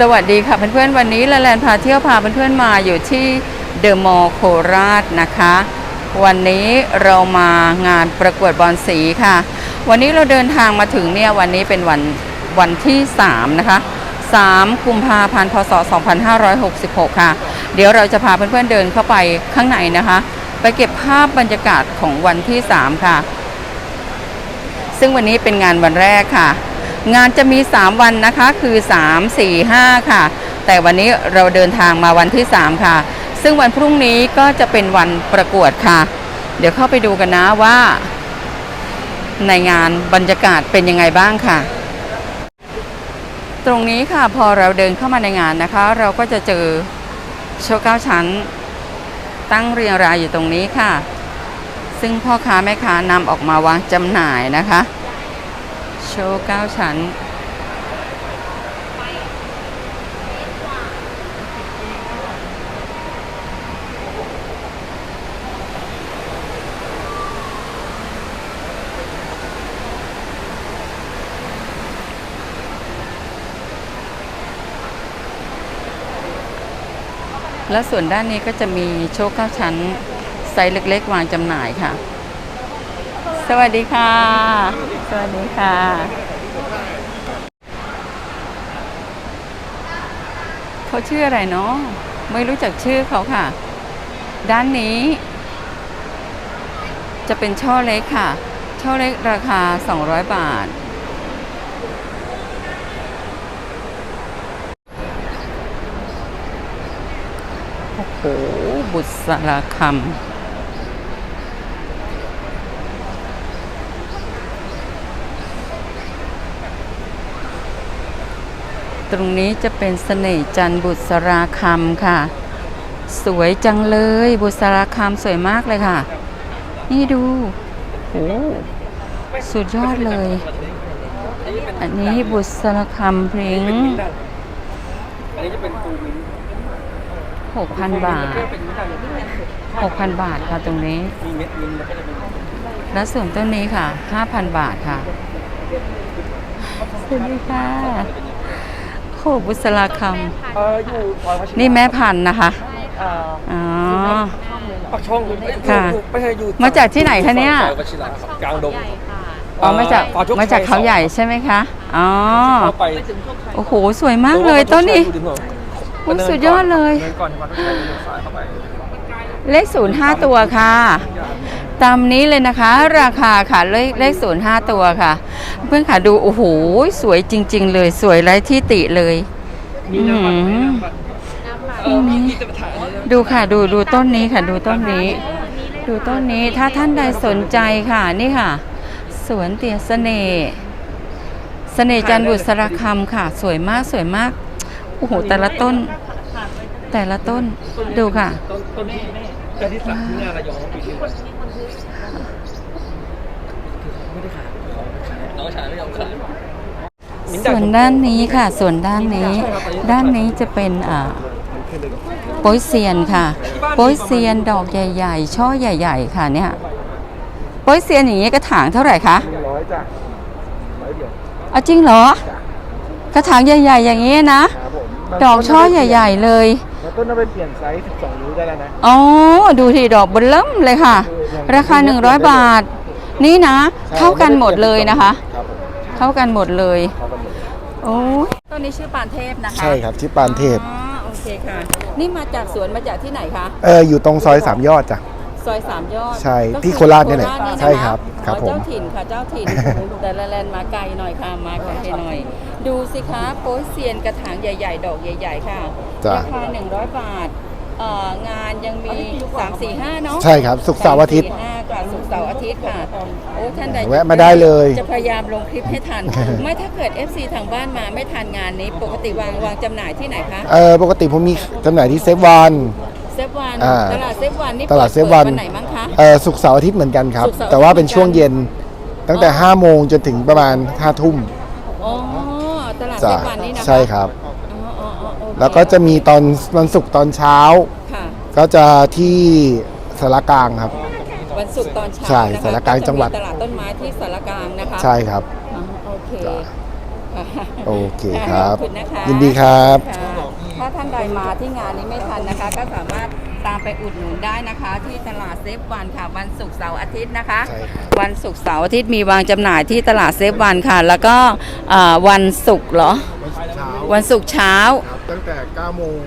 สวัสดีค่ะเพื่อนๆวันนี้ละแลนพาเที่ยวพาเพื่อนๆมาอยู่ที่เดอะมอลล์โคราชนะคะ วันนี้เรามางานประกวดบอลสีค่ะ วันนี้เราเดินทางมาถึงเนี่ยวันนี้เป็นวันวันที่ 3 นะคะ 3 กุมภาพันธ์พศ 2566 ค่ะ เดี๋ยวเราจะพาเพื่อนๆเดินเข้าไปข้างในนะคะ ไปเก็บภาพบรรยากาศของวันที่ 3 ค่ะ ซึ่งวันนี้เป็นงานวันแรกค่ะ งานจะมี 3 วันนะคะคือ 3 4 5 ค่ะ แต่วันนี้เราเดินทางมาวันที่ 3 ค่ะ ซึ่งวันพรุ่งนี้ก็จะเป็นวันประกวดค่ะ เดี๋ยวเข้าไปดูกันนะว่า ในงานบรรยากาศเป็นยังไงบ้างค่ะ ตรงนี้ค่ะพอเราเดินเข้ามาในงานนะคะ เราก็จะเจอโชว์เก้าชั้น ตั้งเรียงรายอยู่ตรงนี้ค่ะ ซึ่งพ่อค้าแม่ค้านำออกมาวางจำหน่ายนะคะ ชว์เก้าชั้น และส่วนด้านนี้ก็จะมีโชว์เก้าชั้น ไซส์เล็ก ๆ วางจำหน่ายค่ะ สวัสดีค่ะ สวัสดีค่ะ เขาชื่ออะไรเนาะไม่รู้จักชื่อเขาค่ะ ด้านนี้ จะเป็นช่อเล็กค่ะ ช่อเล็กราคา 200 บาท โอ้โห บุษราคำ ตรงนี้จะเป็นเสน่ห์จันบุษราคำค่ะ สวยจังเลยบุษราคำสวยมากเลยค่ะ นี่ดูโอ้สุดยอดเลย อันนี้บุษราคำพริ้งอันนี้จะเป็นฟูวินหกพันบาทหกพันบาทค่ะตรงนี้ และส่วนต้นนี้ค่ะ5,000บาทค่ะสวัสดีค่ะ โคบุษราคเอออยู่ซอยพัชิำนี่แม่พันธุ์นะคะอ่าอ๋อ ปักช่องอยู่ค่ะอยู่ไม่ใช่อยู่มาจากที่ไหนคะเนี่ย ซอพัชิระครับกลางดงอ๋อมาจากปโชคมาจากเขาใหญ่ใช่ไหมคะอ๋อเข้าไปโอ้โหสวยมากเลยต้นนี้ ดูดิเถอะโอ้สุดยอดเลย เดินก่อนที่วัดต้องใช้เดินซ้ายเข้าไปเลขศูนย์ห้าตัวค่ะ ตามนี้เลยนะคะ ราคาค่ะเลขเลขศูนย์ห้าตัวค่ะ เพื่อนค่ะดูโอ้โหสวยจริง ๆ เลยสวยไร้ที่ติเลยมีน้ำมันไหมอืมน้ำมันเออมีมีแต่ถ่ายเลยดูค่ะดูดูต้นนี้ค่ะ ดูต้นนี้ ดูต้นนี้ถ้าท่านใดสนใจค่ะนี่ค่ะ สวนเตียเสน่ห์เสน่ห์จันทร์บุษราคำค่ะ สวยมากสวยมากโอ้โหแต่ละต้น แต่ละต้นดูค่ะ ต้นต้นที่ต้นที่สักที่หน้าระยองปีที่แล้วไม่ได้ขายน้องชายไม่ยอมขายมิ้ ส่วนด้านนี้ค่ะ ส่วนด้านนี้ ด้านนี้จะเป็นอ่าโป้ยเซียนค่ะโป้ยเซียนดอกใหญ่ ๆ ช่อใหญ่ ๆ ค่ะเนี่ยโป้ยเซียนอย่างนี้กระถางเท่าไหร่คะร้อยจ้ะร้อยเดียวเอาจริงเหรอกระถางใหญ่ ๆ อย่างนี้นะ ดอกช่อใหญ่ ๆ เลยแล้วต้นเอาไปเปลี่ยนไซส์12นิ้วได้แล้วนะอ๋อดูที่ดอกบนเริ่มเลยค่ะ ราคา 100 บาท นี่นะ เท่ากันหมดเลยนะคะ เท่ากันหมดเลย โอ้ยต้นนี้ชื่อปานเทพนะคะใช่ครับชื่อปานเทพอ๋อโอเคค่ะ นี่มาจากสวนมาจากที่ไหนคะ เอออยู่ตรงซอยสามยอดจ้ะ ซอยสามยอดใช่ก็อที่โคราชนี่แหละโคาชใช่ครับครับอ๋อผม เจ้าถิ่นค่ะเจ้าถิ่น แต่ละแลนด์มาไกลหน่อยค่ะมาไกลหน่อย ดูสิคะโป๊ยเซียนกระถางใหญ่ ๆ ดอกใหญ่ ๆ ค่ะจ้ะ ราคา100 บาท เอ่องานยังมี 3 4 5 เนาะใช่ครับศุกร์เสาร์อาทิตย์สมสี่ห้ากว่าศุกร์เสาร์อาทิตย์ค่ะโอ้ท่านใดแวะมาได้เลยจะพยายามลงคลิปให้ทัน ไม่ถ้าเกิด FC ทางบ้านมาไม่ทันงานนี้ ปกติวางวางจำหน่ายที่ไหนคะเออปกติผมมีจำหน่ายที่เซฟวัน เซฟวันอ่า ตลาดเซฟวันนี่ตลาดปิเซฟวันปิดไหนมั้งคะ เออศุกร์เสาร์อาทิตย์เหมือนกันครับ ศุกร์เสาร์ แต่ว่าเป็นช่วงเย็นตั้งแต่อ๋อ5โมงจนถึงประมาณ5ทุ่มอ๋อตลาดเซจ้ะฟวันนี่นะคะใช่ครับ แล้วก็จะมีตอนวันศุกร์ตอนเช้า ค่ะ ก็จะที่สารกลางครับ วันศุกร์ตอนเช้าใช่นะคะสารกลางจังหวัดก็จะมีตลาดต้นไม้ที่สารกลางนะคะใช่ครับ อ๋อโอเคจ้ะคโอเคครับ ขอบคุณนะคะยินดีครับ ค่ะถ้าท่านใดมาที่งานนี้ไม่ทันนะคะ ก็สามารถตามไปอุดหนุนได้นะคะ ที่ตลาดเซฟวันค่ะ วันศุกร์เสาร์อาทิตย์นะคะ ใช่ครับ วันศุกร์เสาร์อาทิตย์มีวางจำหน่ายที่ตลาดเซฟวันค่ะ แล้วก็อ่าวันศุกร์เหรอ วันศุกร์เช้า วันศุกร์เช้าครับ ตั้งแต่9โมง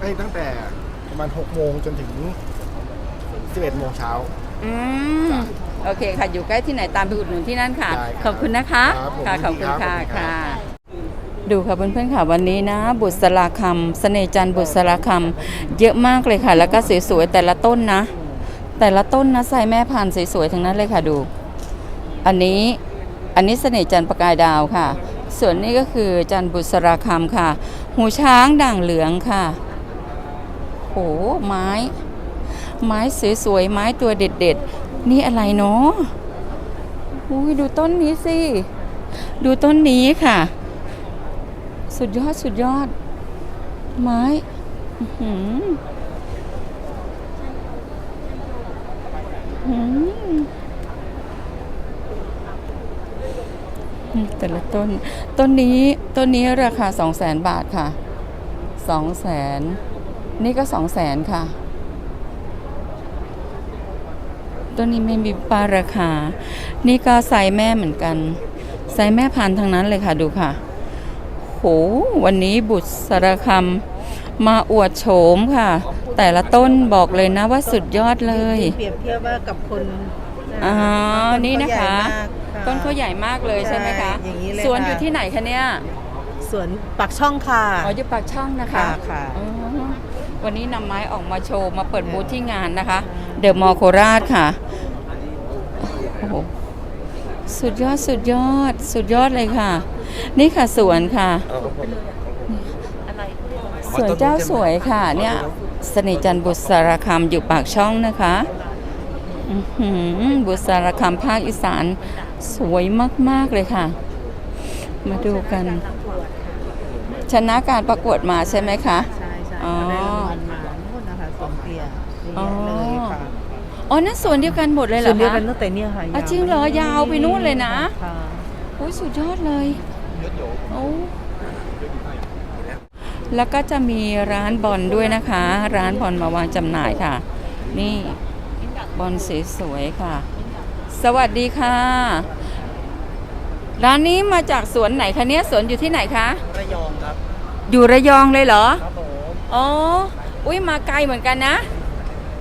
เอ้ยตั้งแต่ประมาณ6โมงจนถึง 11โมงเช้า อืม โอเคค่ะ อยู่ใกล้ที่ไหนตามไปอุดหนุนที่นั่นค่ะ ได้ครับขอบคุณนะคะ ครับผมค่ะ ขอบคุณยินดีครัค่ะ บขอบคุณครับ ค่ะ ดูค่ะเพื่อนๆค่ะวันนี้นะ บุษราคำเสน่ห์จันทร์บุษราคำเยอะมากเลยค่ะ แล้วก็สวยๆแต่ละต้นนะ แต่ละต้นนะใส่แม่พันธุ์สวยๆทั้งนั้นเลยค่ะดู อันนี้อันนี้เสน่ห์จันทร์ประกายดาวค่ะ ส่วนนี้ก็คือจันทร์บุษราคำค่ะ หูช้างด่างเหลืองค่ะ โห ไม้ ไม้สวยๆ ไม้ตัวเด็ดๆ นี่อะไรเนาะอุ้ยดูต้นนี้สิ ดูต้นนี้ค่ะ สุดยอดสุดยอด ไม้อื้อหืออื้อหืออืม แต่ละต้น ต้นนี้ต้นนี้ราคาสองแสนบาทค่ะสองแสนนี่ก็สองแสนค่ะ ต้นนี้ไม่มีป้ายราคา นี่ก็ไซส์แม่เหมือนกัน ไซส์แม่พันธุ์ทั้งนั้นเลยค่ะดูค่ะ โห วันนี้บุตรสารคำมาอวดโฉมค่ะ แต่ละต้นบอกเลยนะว่าสุดยอดเลย เปรียบเทียบว่ากับคนอ๋อต้นี่นะคะ เขาใหญ่มากต้นเขาใหญ่มากเลยใช่ไหมคะใช่อย่างนี้เลยสวนค่ะ อยู่ที่ไหนคะเนี่ยสวนปากช่องค่ะ อ๋ออยู่ปากช่องนะคะค่ะค่ะอ๋อวันนี้นำไม้ออกมาโชว์มาเปิดบูธที่งานนะคะ เดอะมอลโคราชค่ะโอ้โหสุดยอดสุดยอดสุดยอดเลยค่ะ นี่ค่ะสวนค่ะสวนเจ้าสวยค่ะเนี่ยสนิทจันทร์บุษราคำอยู่ปากช่องนะคะอื้อหือ บุษราคำภาคอีสานสวยมาก ๆ เลยค่ะ มาดูกัน ชนะการประกวดมาใช่ไหมคะ ใช่ใช่อ๋อเขาได้รางวัลมานู่นนะคะสวนเปียนี่อ๋อเลยค่ะอ๋อนั่นสวนเดียวกันหมดเลยเหรส่อวนเดียวกันคะตั้งแต่เนี่ยค่ะอะจริงเหรอยาวไปนู่นเลยนะค่ะโอ้ยสุดยอดเลยโอ้แล้วก็จะมีร้านบอลด้วยนะคะ ร้านบอลมาวางจำหน่ายค่ะ นี่ บอลสวยๆค่ะ สวัสดีค่ะ ร้านนี้มาจากสวนไหนคะเนี่ยสวนอยู่ที่ไหนคะ ระยองครับ อยู่ระยองเลยเหรอ ครับผมอ๋อ อุ้ยมาไกลเหมือนกันนะ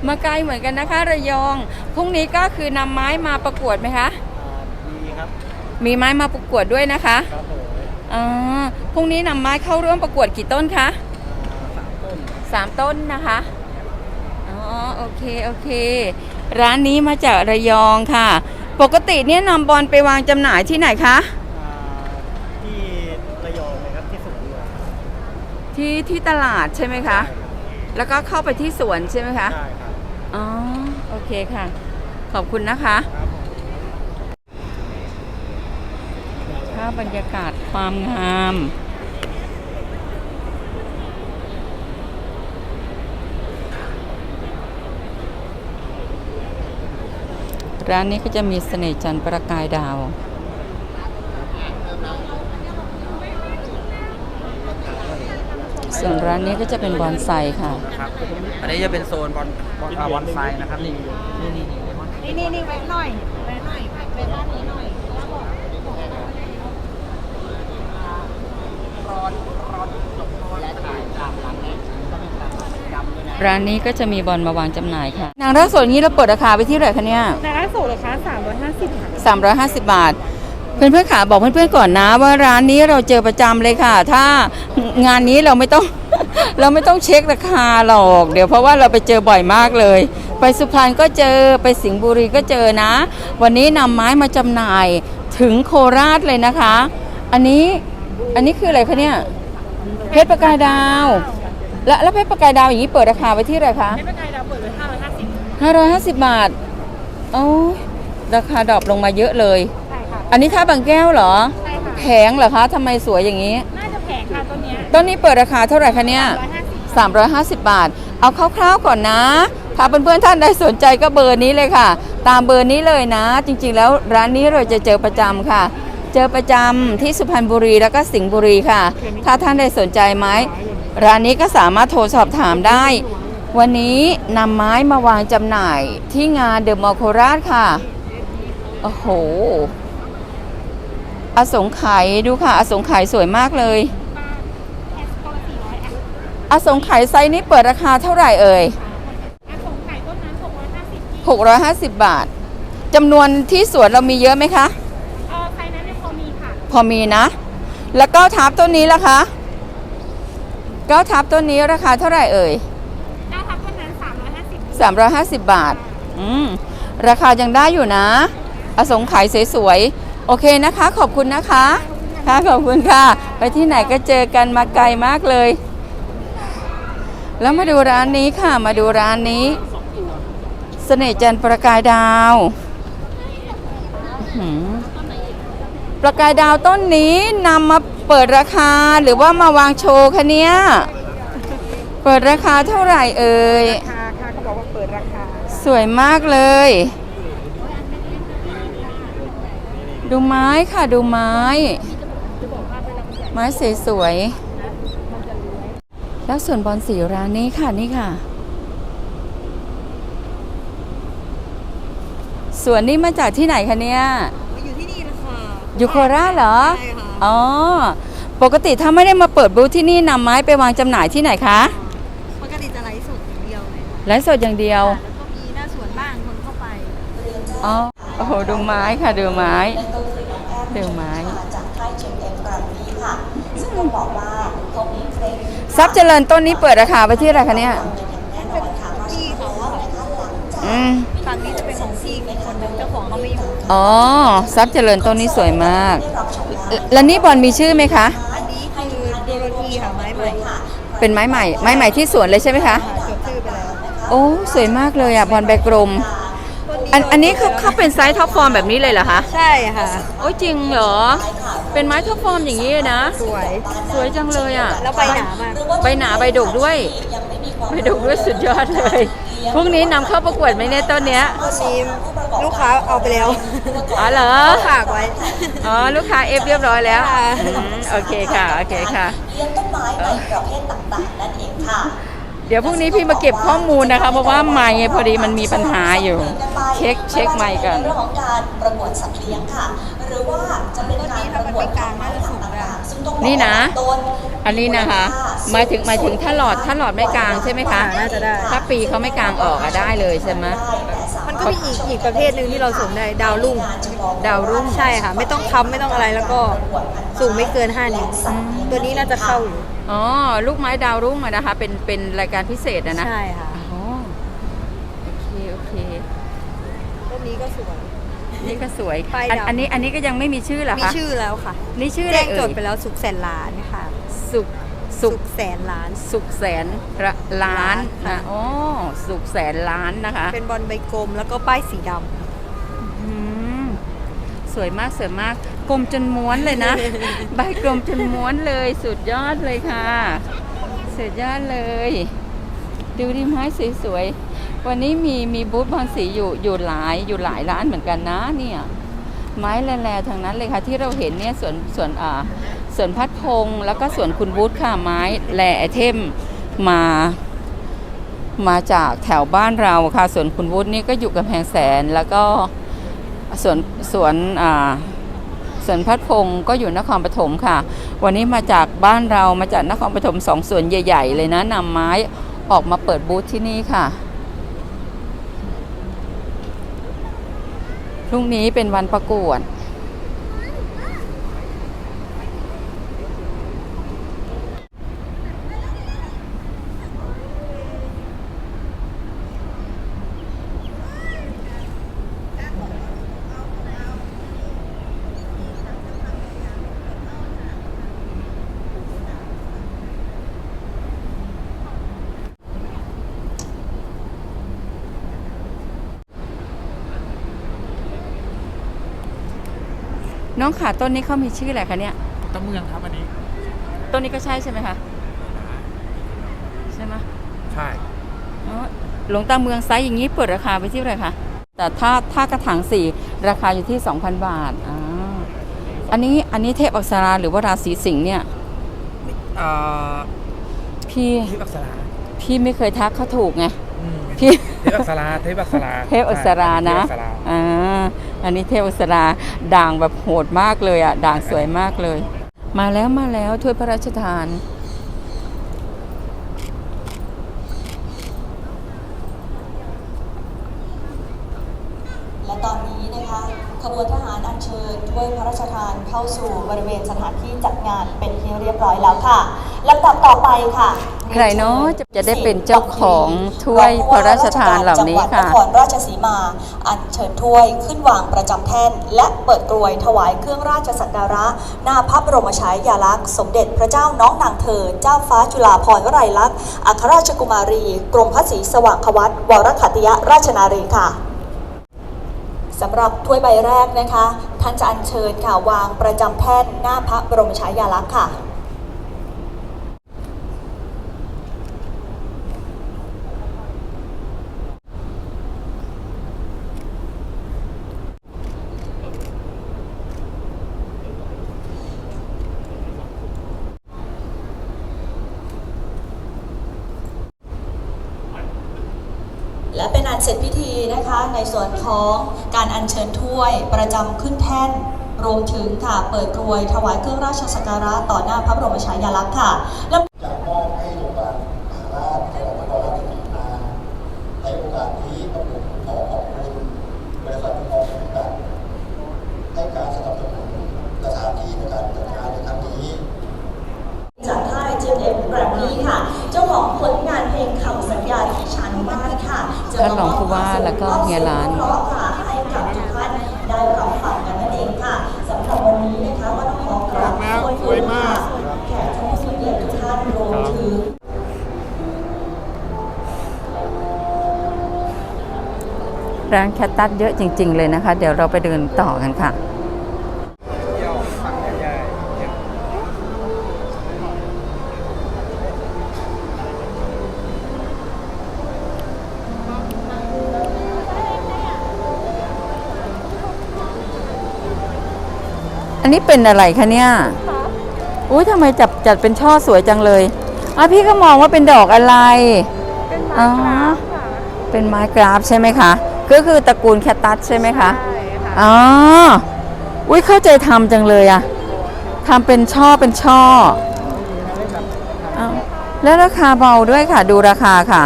มาไกลเหมือนกันนะคะ ระยอง พรุ่งนี้ก็คือนำไม้มาประกวดไหมคะดีครับมีไม้มาประกวดด้วยนะคะ ครับผมอ่าพรุ่งนี้นำไม้เข้าร่วมประกวดกี่ต้นคะสามต้นสามต้นนะคะ อ๋อ โอเค โอเค ร้านนี้มาจากระยองค่ะ ปกติเนี่ยนำบอลไปวางจำหน่ายที่ไหนคะ อ่าที่ระยองเลยครับที่สุดด้วยที่ที่ตลาดใช่ไหมคะ แล้วก็เข้าไปที่สวนใช่ไหมคะได้ครับอ๋อ โอเคค่ะ ขอบคุณนะคะ ครับผมภาพบรรยากาศความงาม ร้านนี้ก็จะมีเสน่ห์จันทร์ประกายดาว ส่วนร้านนี้ก็จะเป็นบอนไซค่ะ ครับอันนี้จะเป็นโซนบอลบอลอ่าบอลไซน์นะครับนี่นี่นี่นี่นี่นี่นี่นี่นี่น่อยแวะหน่อยไปบ้านนี้หน่อย ร้านนี้ก็จะมีบอลมาวางจำหน่ายค่ะ นางรักสวนนี้เราเปิดราคาไปที่เท่าไหร่คะเนี่ยแต่ร้านสูตรราคา350ค่ะ350 บาท เพื่อนๆค่ะบอกเพื่อนๆก่อนนะว่าร้านนี้เราเจอประจำเลยค่ะ ถ้างานนี้เราไม่ต้อง เราไม่ต้องเช็คราคาหรอก เดี๋ยวเพราะว่าเราไปเจอบ่อยมากเลย ไปสุพรรณก็เจอไปสิงห์บุรีก็เจอนะ วันนี้นำไม้มาจำหน่ายถึงโคราชเลยนะคะ อันนี้อันนี้คืออะไรคะเนี่ยเพชรประกายดาว แล้วแล้วเพชรประกายดาวอย่างนี้เปิดราคาไว้ที่เท่าไหร่คะไม่เป็นไรเราเปิดไว้550 550บาทโอ้ยราคาดรอปลงมาเยอะเลย ใช่ค่ะอันนี้ท่าบางแก้วเหรอ ใช่ค่ะแพงเหรอคะทำไมสวยอย่างนี้ น่าจะแพงค่ะตัวเนี้ยต้นนี้เปิดราคาเท่าไหร่คะเนี่ย150 350 บาท เอาคร่าวๆก่อนนะ ถ้าเพื่อนๆท่านใดสนใจก็เบอร์นี้เลยค่ะ ตามเบอร์นี้เลยนะ จริงๆแล้วร้านนี้เราจะเจอประจำค่ะ เจอประจำที่สุพรรณบุรีแล้วก็สิงห์บุรีค่ะ ถ้าท่านใดสนใจไม้ ร้านนี้ก็สามารถโทรสอบถามได้ วันนี้นำไม้มาวางจำหน่ายที่งานเดอะมอลล์โคราชค่ะ โอ้โห อสงไขยดูค่ะ อสงไขยสวยมากเลยแค่ตัวละสี่ร้อยอะอสงไขยไซส์นี้เปิดราคาเท่าไหร่เอ่ยอะส่งไข่ต้นนั้นหกร้อยห้าสิบที่650 บาทจำนวนที่สวนเรามีเยอะไหมคะ เออไซส์นั้นยังพอมีค่ะ พอมีนะ แล้วก็ทับต้นนี้ล่ะคะ ก็ทับต้นนี้ราคาเท่าไหร่เอ่ยเจ้าทับต้นนั้นสามร้อยห้าสิบ350บาท อืม ราคายังได้อยู่นะ อสงไขยสวยๆ โอเคนะคะ ขอบคุณนะคะ ค่ะ ขอบคุณค่ะ ไปที่ไหนก็เจอกันมาไกลมากเลย แล้วมาดูร้านนี้ค่ะ มาดูร้านนี้ เสน่ห์จันทร์ประกายดาว อื้อหือ ประกายดาวต้นนี้นำมาเปิดราคาหรือว่ามาวางโชว์คะเนี่ยเปิดราคาเท่าไหร่เอ่ยค่ะค่ะเขาบอกว่าเปิดราคา สวยมากเลย ดูไม้ค่ะดูไม้ ไม้สวยๆแล้วส่วนบอลสีร้านนี้ค่ะนี่ค่ะส่วนนี้มาจากที่ไหนคะเนี่ย อยู่โคราชเหรอ ใช่ค่ะ อ๋อ ปกติถ้าไม่ได้มาเปิดบูธที่นี่นำไม้ไปวางจำหน่ายที่ไหนคะปกติจะไลฟ์สดอย่างเดียวเลยค่ะไลฟ์สดอย่างเดียว แล้วก็มีหน้าสวนบ้างคนเข้าไป อ๋อ โอ้โห ดูไม้ค่ะ ดูไม้ดูไม้ทรัพย์เจริญต้นนี้เปิดราคาไปที่อะไรคะเนี่ยที่เขาอะค่ะอืม ฝั่งนี้จะเป็นของพี่อี อยู่อ๋อทรัพย์เจริญต้นนี้สวยมาก แล้วนี่บอลมีชื่อไหมคะ อันนี้คือโดโรธีค่ะไม้ใหม่ค่ะเป็นไม้ใหม่ ไม้ใหม่ที่สวนเลยใช่ไหมคะ จดชื่อไปแล้วโอ้สวยมากเลยอะบอลใบกลมอันอันนี้เขาเขาเป็นไซส์ท็อปฟอร์มแบบนี้เลยเหรอคะ ใช่ค่ะ โอ้ยจริงเหรอ เป็นไม้ท็อปฟอร์มอย่างนี้เลยนะ สวย สวยจังเลยอะ แล้วใบหนามาก ใบหนาใบดกด้วย ใบดกด้วยสุดยอดเลย พรุ่งนี้นำเข้าประกวดไหมเนี่ยต้นเนี้ยต้นนี้ลูกค้าเอาไปแล้วอ๋อเหรอเขาฝากไว้ อ๋อลูกค้าเอฟเรียบร้อยแล้วค่ะ อืมโอเคค่ะโอเคค่ะ เลี้ยงต้นไม้ในประเภทต่างๆนั่นเองค่ะ เดี๋ยวพรุ่งนี้พี่มาเก็บข้อมูลนะคะ เพราะว่าไมค์พอดีมันมีปัญหาอยู่ เช็คเช็คไมค์กัน เรื่องของการประกวดสัตว์เลี้ยงค่ะ หรือว่าจะเป็นการประกวดพันธุ์ไม้ต่างๆซึ่งต้องบอกนี่นะว่าต้นอันนี้นะคะ หมายถึงหมายถึงถ้าหลอดถ้าหลอดไม่กลางใช่ไหมคะน่าจะได้ ถ้าปีเขาไม่กลางออกอะได้เลยใช่ไหมมันก็มีอีกอีกประเภทหนึ่งที่เราส่งได้ดาวรุ่งดาวรุ่งใช่ค่ะ ไม่ต้องค้ำไม่ต้องอะไรแล้วก็สูงไม่เกิน5นิ้วตัวนี้น่าจะเข้าอยู่อ๋อลูกไม้ดาวรุ่งอะนะคะ เป็นเป็นรายการพิเศษอะนะใช่ค่ะอ๋อโอเคโอเคต้นนี้ก็สวย นี่ก็สวยป้ายอันดำอันนี้อันนี้ก็ยังไม่มีชื่อเหรอมีคะชื่อแล้วค่ะ นี่ชื่ออะไรแจ้งจเอ่ดย ไปแล้วสุขแสนล้านค่ะสุข สุขแสนล้าน สุขแสนละล้านค่ะนะอ๋อสุขแสนล้านนะคะ เป็นบอลใบกลมแล้วก็ป้ายสีดอืมสวยมากสวยมาก กลมจนม้วนเลยนะ ใบกลมจนม้วนเลย สุดยอดเลยค่ะ สุดยอดเลย ดูดิไม้สวยๆ วันนี้มีมีบูธบอลสีอยู่อยู่หลายอยู่หลายร้านเหมือนกันนะเนี่ย ไม้แร่ๆทางนั้นเลยค่ะที่เราเห็นเนี่ยสวนสวนอ่า สวนพัดพงษ์แล้วก็สวนคุณวุฒิค่ะไม้แร่ไอเทมมามาจากแถวบ้านเราค่ะสวนคุณวุฒินี่ก็อยู่กับแพงแสนแล้วก็สวนสวนอ่าสวนพัดพงษ์ก็อยู่นครปฐมค่ะ วันนี้มาจากบ้านเรามาจากนครปฐมสองสวนใหญ่ ๆ เลยนะนำไม้ออกมาเปิดบูธที่นี่ค่ะพรุ่งนี้เป็นวันประกวด น้องขาต้นนี้เขามีชื่ออะไรคะเนี่ยตะเมืองครับอันนี้ ต้นนี้ก็ใช่ใช่ไหมคะใช่ไหมใช่อ๋อหลวงตาเมืองไซส์อย่างนี้เปิดราคาไปที่เท่าไหร่คะแต่ถ้าถ้ากระถางสี่ราคาอยู่ที่ 2,000 บาทอ่าอันนี้อันนี้เทพอักษราหรือว่าราศีสิงห์เนี่ยอ่าพี่เทพอักษราพี่ไม่เคยทักเขาถูกไงอืมพี่ เทพอักษราเทพอักษราเทพอักษรานะเทพอักษรา อ่า อันนี้เทพอักษราด่างแบบโหดมากเลยอะด่างสวยมากเลย มาแล้วมาแล้วถ้วยพระราชทานและตอนนี้นะคะขบวนทหารอัญเชิญถ้วยพระราชทานเข้าสู่บริเวณสถานที่จัดงานเป็นที่เรียบร้อยแล้วค่ะลำดับต่อไปค่ะ ใครเนาะจะจะได้เป็นเจ้าของถ้วยพระราชทานเหล่านี้ค่ะจังหวัดนครราชสีมา อัญเชิญถ้วยขึ้นวางประจำแท่น และเปิดกรวยถวายเครื่องราชสักการะ หน้าพระบรมฉายาลักษณ์ สมเด็จพระเจ้าน้องนางเธอ เจ้าฟ้าจุฬาภรณ์วลัยลักษณ์อัครราชกุมารี กรมพระศรีสว่างควัตวรขัติยราชนารีค่ะสำหรับถ้วยใบแรกนะคะ ท่านจะอัญเชิญค่ะวางประจำแท่นหน้าพระบรมฉายาลักษณ์ค่ะเป็นอันเสร็จพิธี นะคะในส่วนของการอัญเชิญถ้วยประจำขึ้นแท่น รวมถึงค่ะเปิดกรวยถวายเครื่องราชสักการะต่อหน้าพระบรมฉายาลักษณ์ค่ะและ จะมอบให้โรงพยาบาลมหาราชจังหวัดนครราชสีมาในโอกาสนี้ก็ผมขอขอบคุณบริษัททองจำกัดให้การสนับสนุนสถานที่ในการจัดงานในครั้งนี้ จากค่าย GM แกรมมี่ค่ะ เจ้าของผลงานเพลงคำสัญญาที่ฉันบ้านค่ะจะ ท่านรองผู้ว่าแล้วก็เฮียร้านเพราะค่ะให้กับทุกท่านได้รับฟังกันนั่นเองค่ะสำหรับวันนี้นะคะก็ต้องขอกราบขอบคุณค่ะแขกผู้มีเกียรติทุกท่านรวมถึงร้านแคตตัสเยอะจริง ๆ เลยนะคะ เดี๋ยวเราไปเดินต่อกันค่ะ อันนี้เป็นอะไรคะเนี่ย อุ้ยทำไมจับจัดเป็นช่อสวยจังเลยอะพี่ก็มองว่าเป็นดอกอะไร เป็นอ๋ไม้อกราฟค่ะเป็นไม้กราฟใช่ไหมคะ ก็คือตระกูลแคตตัสใช่ไหมคะ ใช่ค่ะ อ๋อ อุ้ยเข้าใจทำจังเลยอะทำเป็นช่อเป็นช่ออ้าวแล้วราคาเบาด้วยค่ะ ดูราคาค่ะ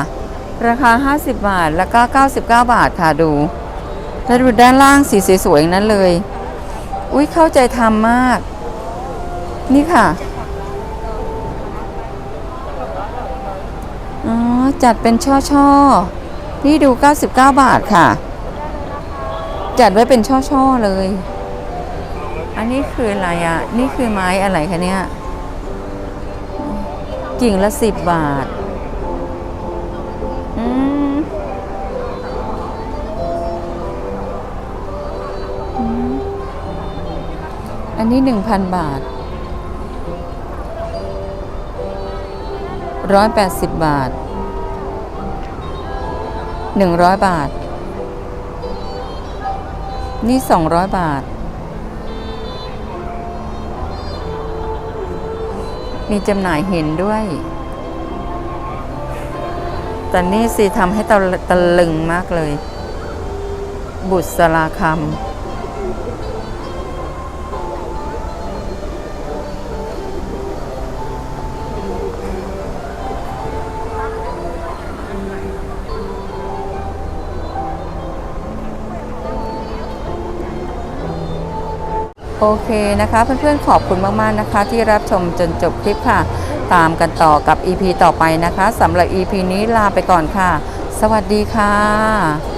ราคา 50 บาทแล้วก็ 99 บาทค่ะดู แล้วดูด้านล่างสีสวยๆอย่างนั้นเลย อุ้ยเข้าใจทำมาก นี่ค่ะอ๋อจัดเป็นช่อๆนี่ดู 99 บาทค่ะ จัดไว้เป็นช่อๆเลย อันนี้คืออะไรอะ นี่คือไม้อะไรคะเนี่ย กิ่งละสิบบาท อืม อันนี้หนึ่งพันบาทร้อยแปดสิบบาทหนึ่งร้อยบาท นี่สองร้อยบาท มีจำหน่ายเห็นด้วย แต่นี่สิทำให้ตะตะลึงมากเลย บุษรสลาคำ โอเคนะคะ เพื่อนๆขอบคุณมากๆนะคะ ที่รับชมจนจบคลิปค่ะ ตามกันต่อกับ EP ต่อไปนะคะสำหรับ EP นี้ลาไปก่อนค่ะ สวัสดีค่ะ